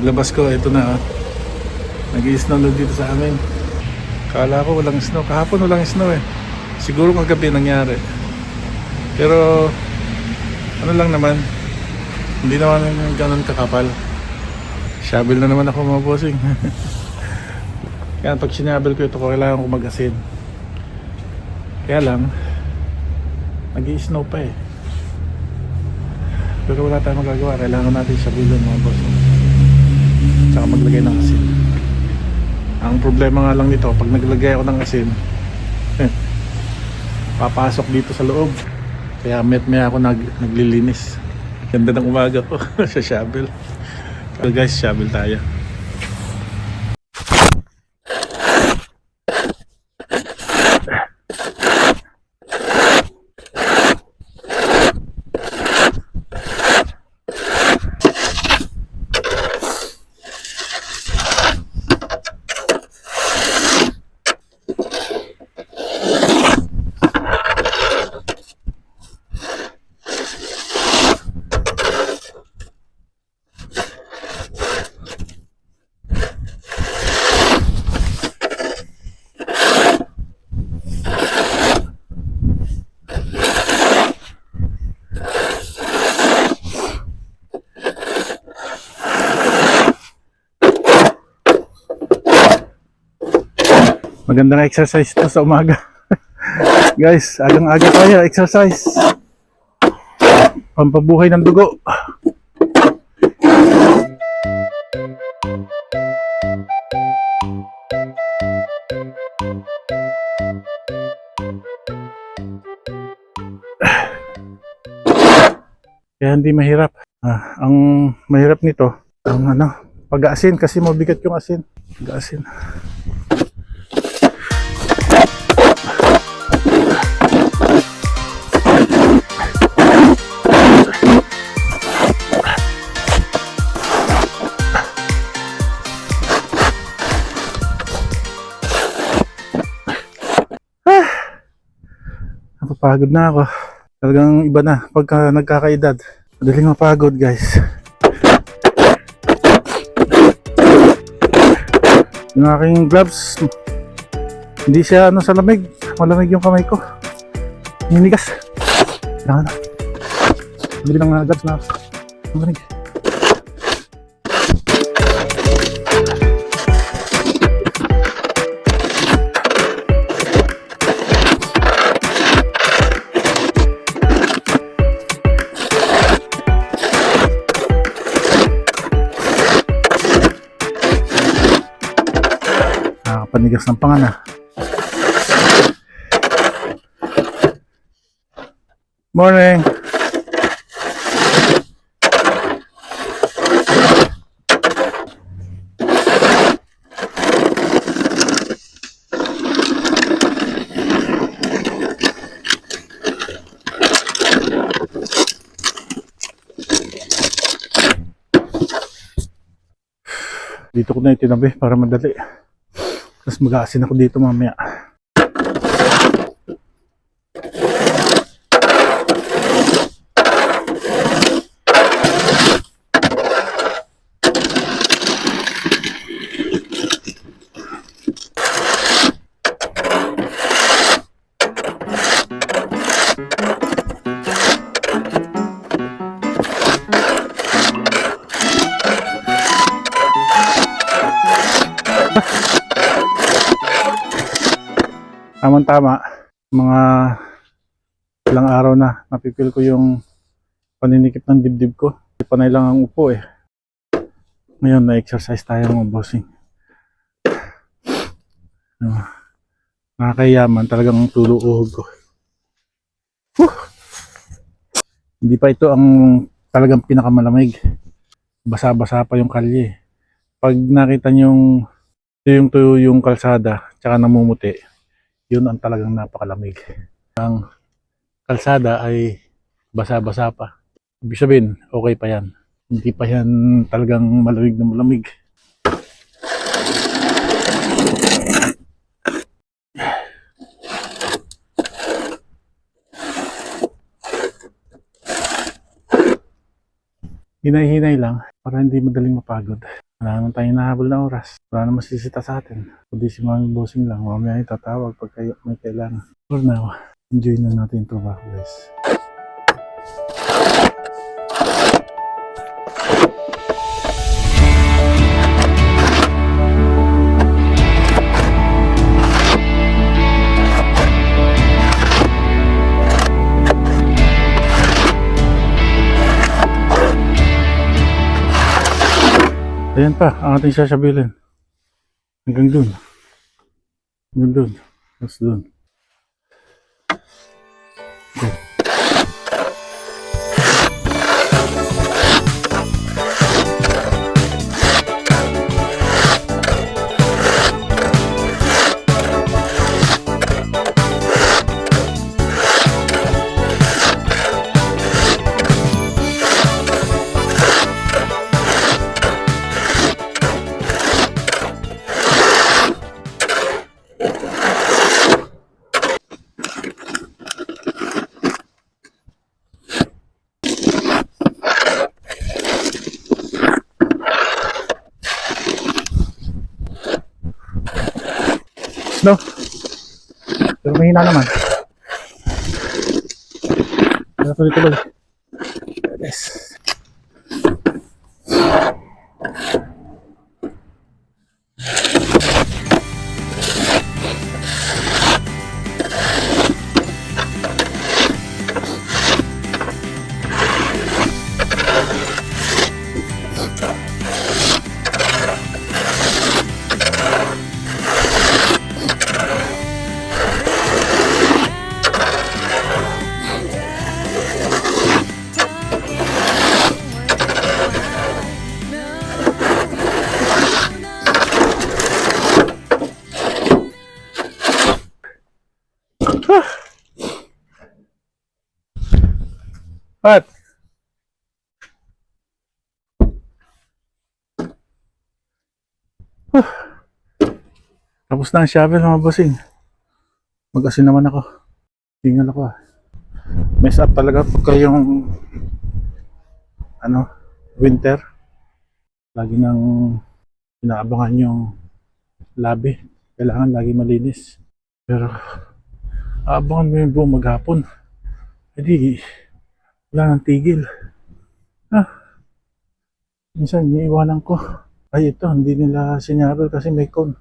Paglabas ko, ito na. Oh. Nag-i-snow na dito sa amin. Kala ko walang snow. Kahapon walang snow eh. Siguro kagabi nangyari. Pero ano lang naman. Hindi naman ganun kakapal. Shovel na naman ako mga bossing. Kaya pag sinabel ko ito, kailangan ko mag-asin. Kaya lang, nag snow pa eh. Pero wala tayong magagawa. Kailangan natin sabilan mga boss. Tsaka maglagay ng asin. Ang problema nga lang nito, pag naglagay ako ng asin, eh, papasok dito sa loob. Kaya met may ako nag, naglilinis. Ganda ng umaga ko sa shovel. So guys, shovel tayo. Magandang exercise to sa umaga. Guys, agang-aga tayo exercise. Pampabuhay ng dugo. Kaya hindi mahirap. Ah, ang mahirap nito, ang ano, pag-aasin kasi mabigat yung asin. Pag-aasin. Napapagod na ako. Talagang iba na pagka nagkakaedad. Madaling mapagod guys. Yung aking gloves, hindi siya ano sa lamig. Malamig yung kamay ko. Ninigas. Kailangan na. Bili ng uh, gloves na malamig. Nakakapanigas ng pangana. Morning! Dito ko na itinabi para madali. Tapos mag-aasin ako dito mamaya. Tamang tama, mga ilang araw na napipil ko yung paninikip ng dibdib ko. Panay lang ang upo eh. Ngayon na exercise tayo mga bossing. Uh, nakakayaman talagang tulo uhog ko. Whew! Hindi pa ito ang talagang pinakamalamig. Basa-basa pa yung kalye. Pag nakita nyo yung tuyo yung kalsada tsaka namumuti, yun ang talagang napakalamig. Ang kalsada ay basa-basa pa. Ibig sabihin, okay pa yan. Hindi pa yan talagang malamig na malamig. Hinay-hinay lang para hindi madaling mapagod. Wala naman tayong nahabol na oras. Wala naman sisita sa atin. Kundi si Mami Bossing lang. Mamaya ay tatawag pag kayo may kailangan. For now, enjoy na natin yung trabaho guys. Ayan pa, ang ating sasabilin. Hanggang dun. Hanggang dun. Tapos dun. Okay. No? Pero mahina naman. Kaya tuloy-tuloy. Pat! Huh. Tapos na ang shovel mga bossing. Mag-asin naman ako. Tingnan ako ah. Mess up talaga pagka yung ano, winter. Lagi nang inaabangan yung labi. Kailangan lagi malinis. Pero aabangan mo yung buong maghapon. Hindi, wala nang tigil. Ah, minsan iniiwanan ko. Ay ito, hindi nila sinyabel kasi may con.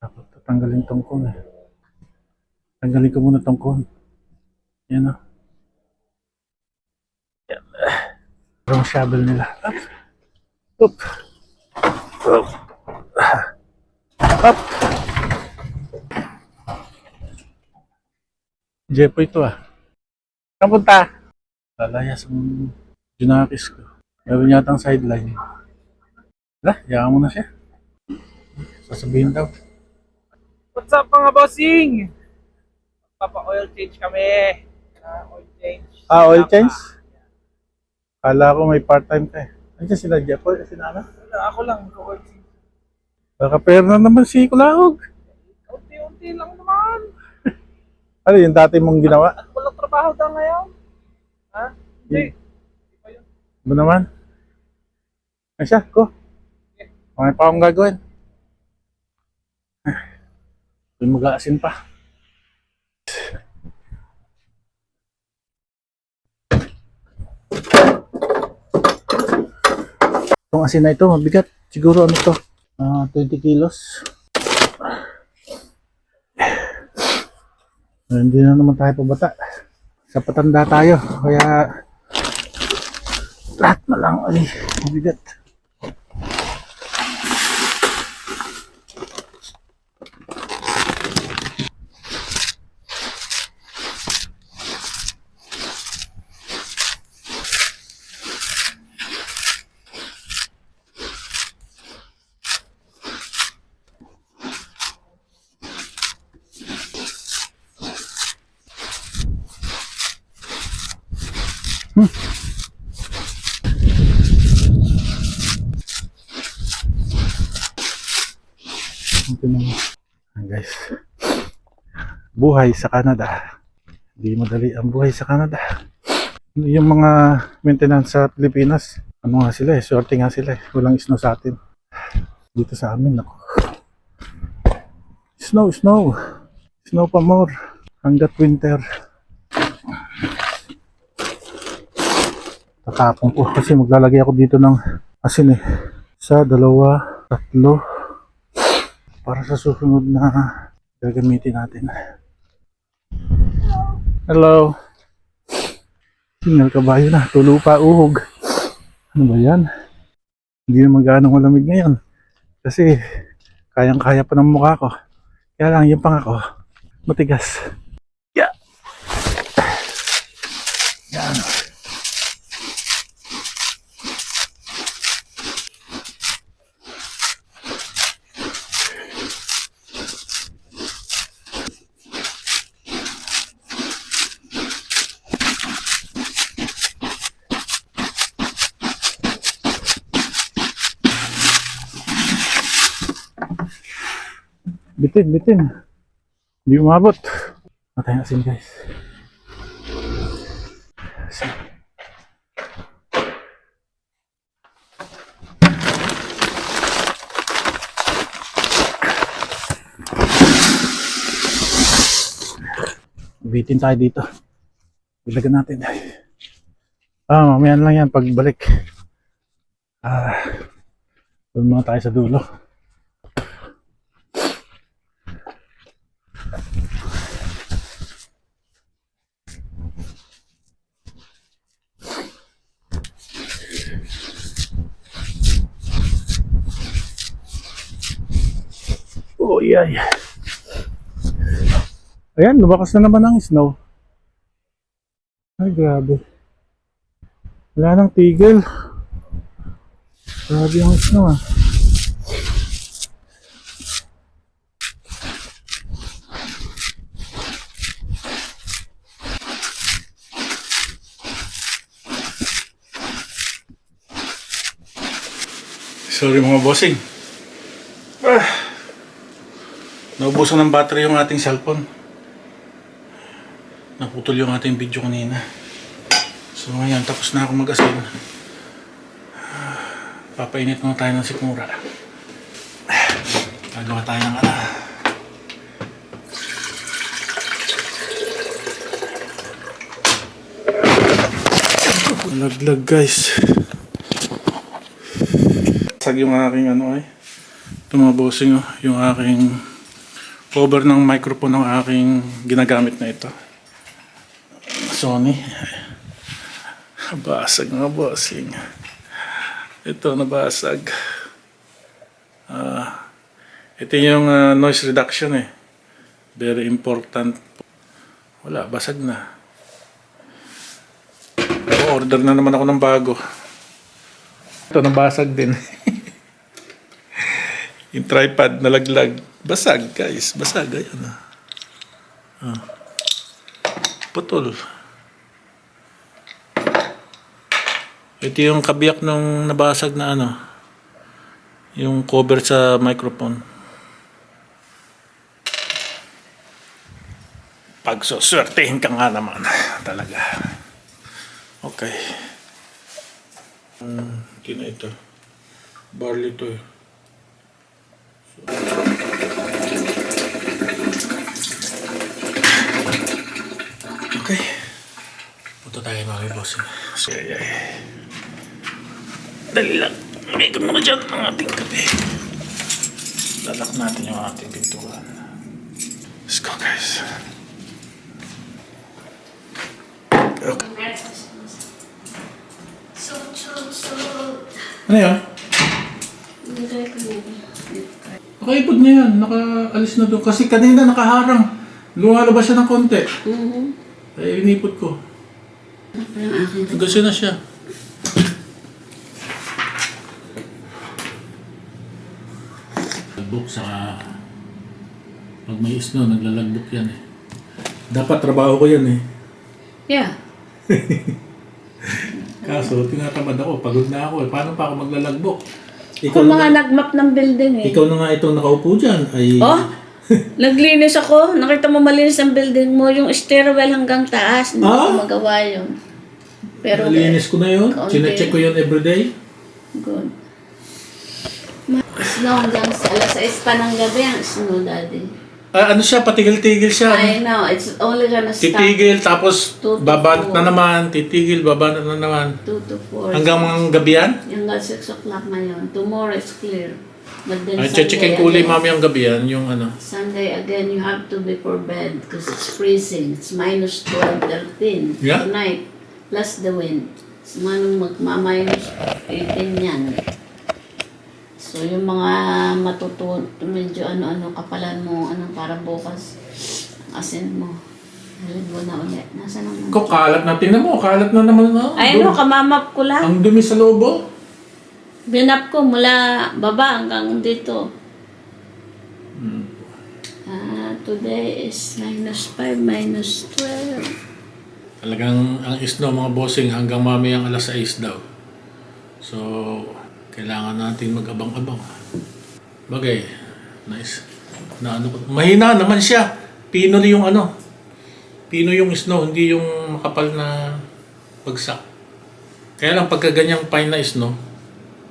Dapat tatanggalin tong con eh. Tanggalin ko muna tong con. Yan o. Yan. Parang shovel nila. Up. Up. Up. Up. Jepo ito ah. Saan punta? Lalayas ang Junakis ko. Meron yatang sideline. Wala, hayaan mo na siya. Sasabihin daw. What's up mga bossing? Papa-oil change kami. Ah, oil change. Ah, oil change? Kala ko may part-time ka eh. Andiyan sila Jepo, si Nana. Wala, Ako lang, oil change. Baka pera na naman si Kulahog. Unti-unti lang naman. Ano yung dati mong ginawa? At trabaho daw ngayon. Ha? Hindi. Yun. Ano naman? Ay siya, go. May pa akong gagawin. May mag-aasin pa. Itong asin na ito, mabigat. Siguro ano to? Ah, 20 kilos. Hindi na naman tayo pabata. Sa patanda tayo. Kaya lahat na lang ay mabigat. Guys. Buhay sa Canada. Hindi madali ang buhay sa Canada. Yung mga maintenance sa Pilipinas, ano nga sila eh, swerte nga sila eh. Walang snow sa atin. Dito sa amin, ako. Snow, snow. Snow pa more. Hanggat winter. Tatapon ko kasi maglalagay ako dito ng asin eh. Isa, dalawa, tatlo. Para sa susunod na gagamitin natin. Hello. Singal kabayo na. Tulo pa uhog. Ano ba yan? Hindi naman gaano malamig ngayon. Kasi kayang-kaya pa ng mukha ko. Kaya lang yung pangako. Matigas. Bitin, bitin. Hindi umabot. Matay asin guys. Asin. Bitin tayo dito. Ilagan natin. Ah, mamaya lang yan pagbalik. Ah, doon muna tayo sa dulo. Oh, ay. Ayan, lumakas na naman ang snow. Ay, grabe. Wala nang tigil. Grabe ang snow ah. Sorry mga bossing. Ah. Naubusan ng battery yung ating cellphone. Naputol yung ating video kanina. So ngayon, tapos na ako mag-asin. Papainit muna tayo ng sikmura. Gagawa tayo ng ano. Laglag guys. Sag yung aking ano ay. Ito mga bossing oh, yung aking cover ng microphone ng aking ginagamit na ito. Sony. Basag mga bossing. Ito nabasag. Ah, ito yung ah, noise reduction eh. Very important. Wala, basag na. order na naman ako ng bago. Ito nabasag din. yung tripod nalaglag. Basag guys, basag. Ayan ah. Ah. Putol. Ito yung kabiyak nung nabasag na ano. Yung cover sa microphone. Pagsuswertehin ka nga naman. Talaga. Okay. Hindi na ito. Barley to eh. Okay. Punta tayo mga boss. Ay, ay. Dali lang. May ito naman dyan ang ating kape. Lalak natin yung ating pintuan. Let's go guys. Okay. Ano yan? Nilagay ko na. Na yan. Nakaalis na doon. Kasi kanina nakaharang. Lumalabas siya ng konti. Mhm. Ay, inipot ko. Kasi na siya. Lagbok sa pag may snow, naglalagbok yan eh. Dapat trabaho ko yan eh. Yeah. Kaso, tinatamad ako. Pagod na ako eh. Paano pa ako maglalagbok? Ikaw Kung na, mga nagmap ng building eh. ikaw na nga itong nakaupo dyan. Ay, Oh, naglinis ako. Nakita mo malinis ang building mo. Yung stairwell hanggang taas. Hindi Ah? ko magawa yun. Pero Nalinis ko na yun. Kaunti. Chinecheck ko yun everyday. good. Snow hanggang sa alas 6 pa ng gabi ang snow, daddy. Ah, ano siya, patigil-tigil siya. I know, it's only gonna stop Titigil, tapos babanat na naman. Titigil, babanat na naman. 2 to 4. Hanggang mga gabi yan? Hanggang 6 o'clock ngayon. Tomorrow it's clear. But then Ay, Sunday ulit again- mami ang gabi yan. Yung ano. Sunday again, you have to be for bed because it's freezing. It's minus 12, 13 Yeah. tonight. Plus the wind. Manong magma-minus 18 yan. So, yung mga matututo, medyo ano-ano, kapalan mo, ano, para bukas, ang asin mo. Halid mo na ulit. Nasaan ang Ko, kalat na. Tingnan mo, kalat na naman. Oh. Ay, no, kamamap ko lang. Ang dumi sa loob, oh. Binap ko mula baba hanggang dito. Hmm. Ah, today is minus 5, minus 12. Talagang ang isno mga bossing hanggang mamayang alas 6 daw. So, kailangan natin mag-abang-abang. Bagay, nice. Na ano, ko- mahina naman siya. Pino yung ano. Pino yung snow, hindi yung makapal na bagsak. Kaya lang pagka ganyang fine na snow,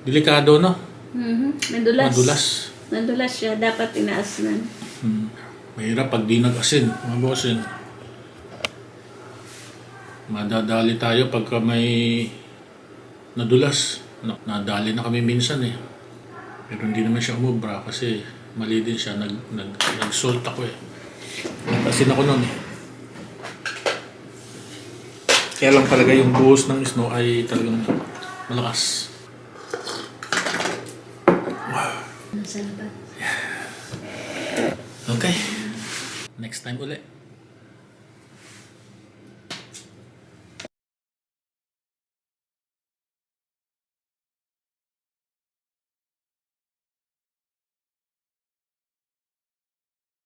delikado no? Mhm. Nadulas. Madulas. Nadulas siya. Dapat inaas na. Hmm. Mahirap pag di nag-asin, mga bossing. Madadali tayo pagka may nadulas. No, nadali na kami minsan eh. Pero hindi naman siya umubra kasi mali din siya. Nag, nag, nag-salt ako eh. Nag-asin ako nun eh. Kaya lang talaga yung buhos ng snow ay talagang malakas. Labas. Okay. Next time ulit.